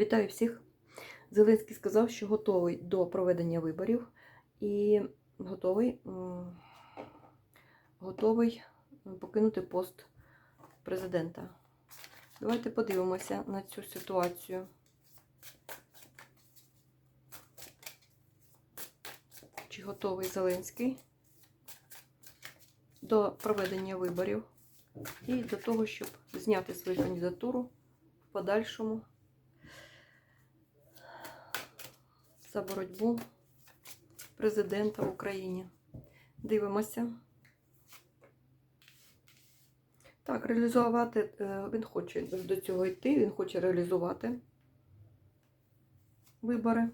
Вітаю всіх. Зеленський сказав, що готовий до проведення виборів і готовий, готовий покинути пост президента. Давайте подивимося на цю ситуацію. Чи готовий Зеленський до проведення виборів і до того, щоб зняти свою кандидатуру в подальшому за боротьбу президента в Україні. Дивимося. Так, реалізувати е, він хоче до цього йти, він хоче реалізувати вибори.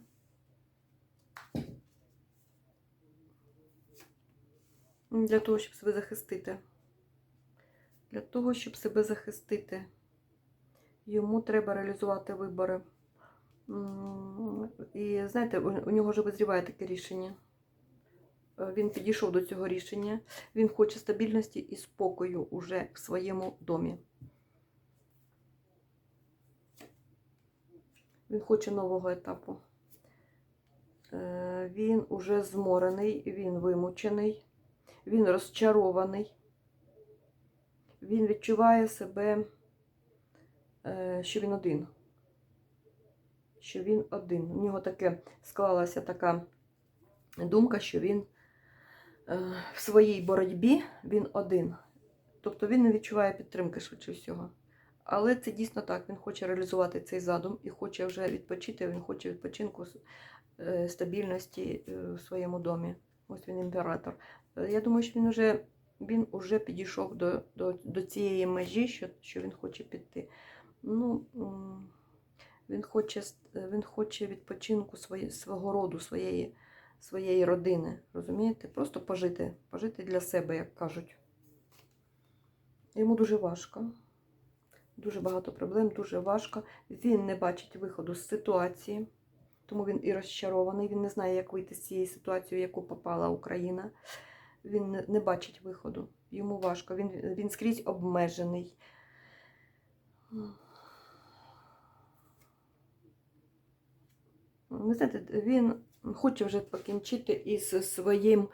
Для того, щоб себе захистити. Для того, щоб себе захистити, йому треба реалізувати вибори. І знаєте, у у нього вже визріває таке рішення. Е, Він підійшов до цього рішення. Він хоче стабільності і спокою уже в своєму домі. Він хоче нового етапу. Е, Він уже зморений, він вимучений, він розчарований. Він відчуває себе, е, що він один що він один. У нього таке склалася така думка, що він е, в своїй боротьбі він один. Тобто він не відчуває підтримки швидше всього. Але це дійсно так. Він хоче реалізувати цей задум і хоче вже відпочити. Він хоче відпочинку е, стабільності е, в своєму домі. Ось він імператор. Я думаю, що він вже він уже підійшов до, до, до цієї межі, що, що він хоче піти. Ну, він хоче, він хоче відпочинку свого роду, своєї, своєї родини. Розумієте? Просто пожити, пожити для себе, як кажуть. Йому дуже важко. Дуже багато проблем, дуже важко. Він не бачить виходу з ситуації, тому він і розчарований. Він не знає, як вийти з цієї ситуації, в яку попала Україна. Він не бачить виходу. Йому важко. Він, він скрізь обмежений. Ви знаєте, він хоче вже покінчити із своїм,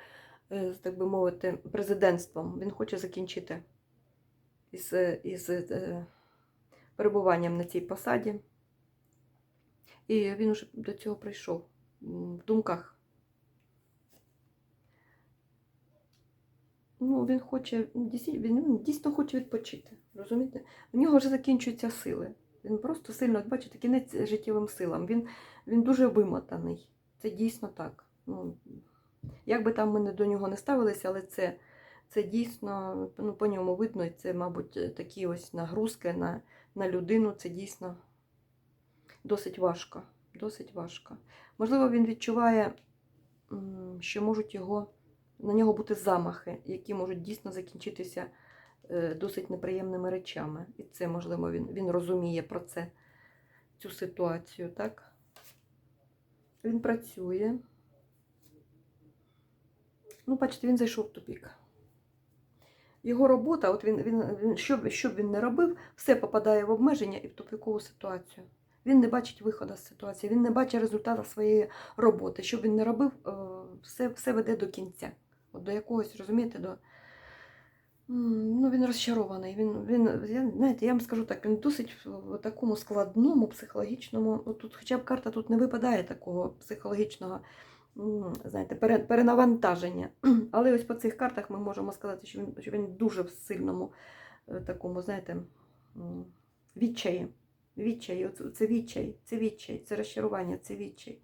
е, так би мовити, президентством. Він хоче закінчити із, із е, перебуванням на цій посаді. І він вже до цього прийшов в думках. Ну, він хоче, він дійсно хоче відпочити. Розумієте? В нього вже закінчуються сили. Він просто сильно, бачите, кінець життєвим силам. Він, він дуже вимотаний. Це дійсно так. Ну, як би там ми не до нього не ставилися, але це, це дійсно, ну, по ньому видно, і це, мабуть, такі ось нагрузки на, на людину. Це дійсно досить важко. Досить важко. Можливо, він відчуває, що можуть його, на нього бути замахи, які можуть дійсно закінчитися досить неприємними речами. І це, можливо, він, він розуміє про це, цю ситуацію, так? Він працює. Ну, бачите, він зайшов в тупік. Його робота, от він, він, він що, що б він не робив, все попадає в обмеження і в тупікову ситуацію. Він не бачить виходу з ситуації, він не бачить результату своєї роботи. Що б він не робив, е, все, все веде до кінця. От до якогось, розумієте, до. Ну, він розчарований. Він, він, я, знаєте, я вам скажу так, він досить в такому складному психологічному. Тут, хоча б карта тут не випадає такого психологічного знаєте, перенавантаження. Але ось по цих картах ми можемо сказати, що він, що він дуже в сильному е, такому, знаєте, відчаї. Відчай, це відчай, це відчай, це розчарування, це відчай.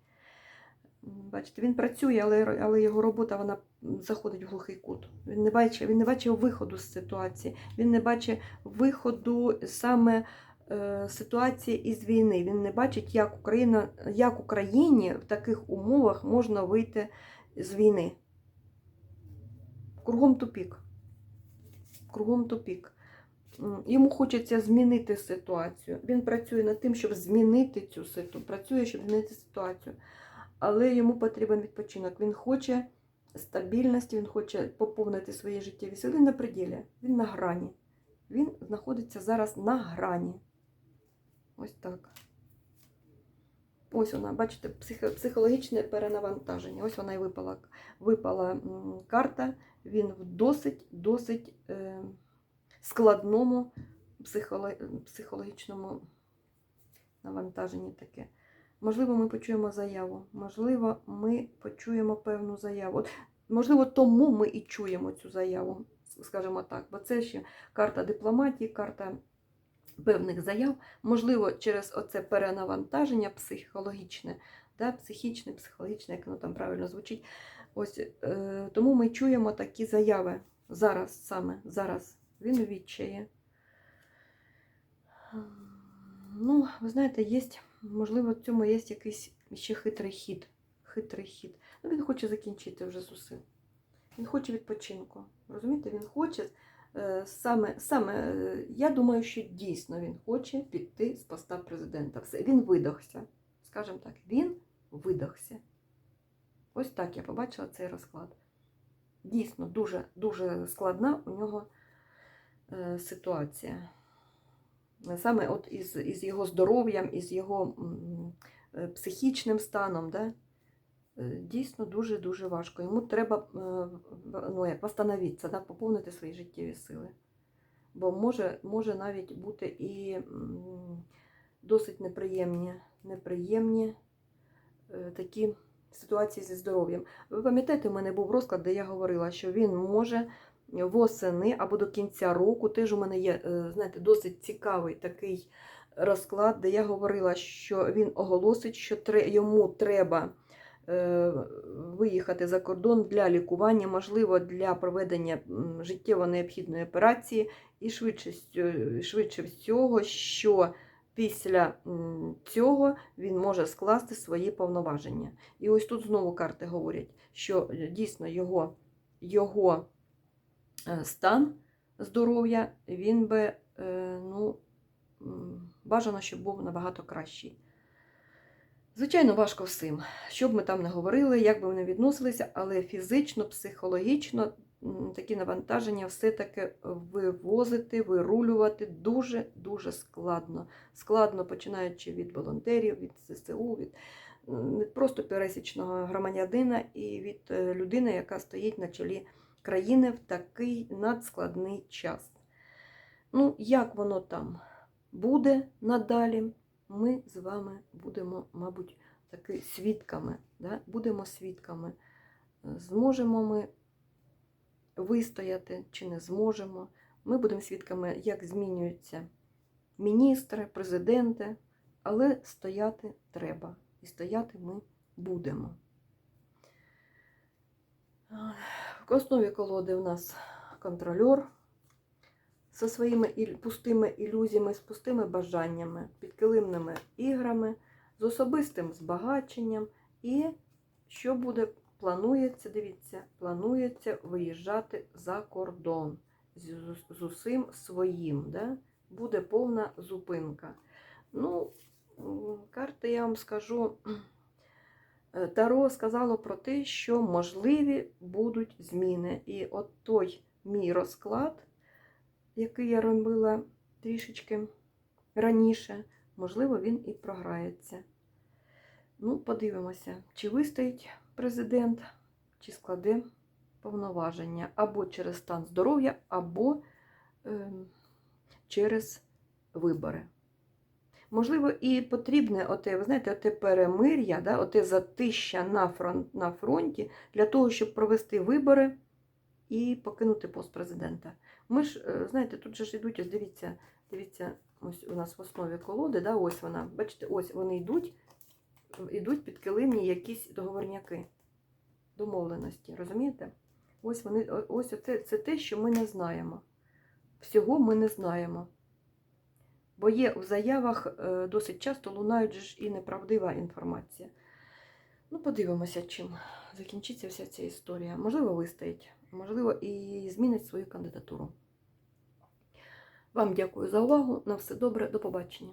Бачите, він працює, але, але його робота вона заходить в глухий кут. Він не бачить, він не бачив виходу з ситуації. Він не бачить виходу саме е, ситуації із війни. Він не бачить, як Україна, як Україні в таких умовах можна вийти з війни. Кругом тупік. Кругом тупік. Йому хочеться змінити ситуацію. Він працює над тим, щоб змінити цю ситуацію. Працює, щоб змінити ситуацію. Але йому потрібен відпочинок. Він хоче стабільності, він хоче поповнити свої життєві сили на пределі. Він на грані. Він знаходиться зараз на грані. Ось так. Ось вона, бачите, психологічне перенавантаження. Ось вона і випала, випала карта. Він в досить, досить е, складному психологічному навантаженні таке. Можливо, ми почуємо заяву. Можливо, ми почуємо певну заяву. От, можливо, тому ми і чуємо цю заяву, скажімо так. Бо це ще карта дипломатії, карта певних заяв. Можливо, через оце перенавантаження психологічне, да, психічне, психологічне, як воно там правильно звучить. Ось е, тому ми чуємо такі заяви зараз, саме зараз. Він у відчаї. Ну, ви знаєте, є, можливо, в цьому є якийсь ще хитрий хід. Хитрий хід. Ну, він хоче закінчити вже з. Він хоче відпочинку. Розумієте, він хоче е, саме, саме, е, я думаю, що дійсно він хоче піти з поста президента. Все, він видохся. Скажімо так, він видохся. Ось так я побачила цей розклад. Дійсно, дуже, дуже складна у нього е, ситуація. Саме от із, із його здоров'ям, із його е, психічним станом, да? е, дійсно дуже-дуже важко. Йому треба е, ну, як, восстановитися, да? поповнити свої життєві сили. Бо може, може навіть бути і досить неприємні, неприємні такі ситуації зі здоров'ям. Ви пам'ятаєте, у мене був розклад, де я говорила, що він може восени або до кінця року. Теж у мене є, е, знаєте, досить цікавий такий розклад, де я говорила, що він оголосить, що йому треба е, виїхати за кордон для лікування, можливо, для проведення життєво необхідної операції, і швидше, швидше всього, що після цього він може скласти свої повноваження. І ось тут знову карти говорять, що е, дійсно його, його стан здоров'я, він би, е, ну, бажано, щоб був набагато кращий. Звичайно, важко всім. Що б ми там не говорили, як би не відносилися, але фізично, психологічно такі навантаження все-таки вивозити, вирулювати дуже-дуже складно. Складно починаючи від волонтерів, від ЗСУ, від просто пересічного громадянина і від е, людини, яка стоїть на чолі країни в такий надскладний час. Ну, як воно там буде надалі, ми з вами будемо, мабуть, таки свідками. Да? Будемо свідками. Зможемо ми вистояти чи не зможемо. Ми будемо свідками, як змінюються міністри, президенти, але стояти треба. І стояти ми будемо. В основі колоди у нас контрольор зі своїми пустими ілюзіями, з пустими бажаннями, підкилимними іграми, з особистим збагаченням. І що буде, планується, дивіться, планується виїжджати за кордон з, з, усім своїм. Да? Буде повна зупинка. Ну, карти, я вам скажу, Таро сказало про те, що можливі будуть зміни. І от той мій розклад, який я робила трішечки раніше, можливо, він і програється. Ну, подивимося, чи вистоїть президент, чи складе повноваження або через стан здоров'я, або ем, через вибори. Можливо, і потрібне оте, ви знаєте, оте перемир'я, да, оте затища на, фронт, на фронті для того, щоб провести вибори і покинути пост президента. Ми ж, е, знаєте, тут же ж йдуть, ось дивіться, дивіться, ось у нас в основі колоди, да, ось вона. Бачите, ось вони йдуть, йдуть підкилимні якісь договорняки, домовленості. Розумієте? Ось вони, ось оце, це те, що ми не знаємо. Всього ми не знаємо. Бо є в заявах е, досить часто лунають ж і неправдива інформація. Ну, подивимося, чим закінчиться вся ця історія. Можливо, вистоїть, можливо, і змінить свою кандидатуру. Вам дякую за увагу. На все добре, до побачення.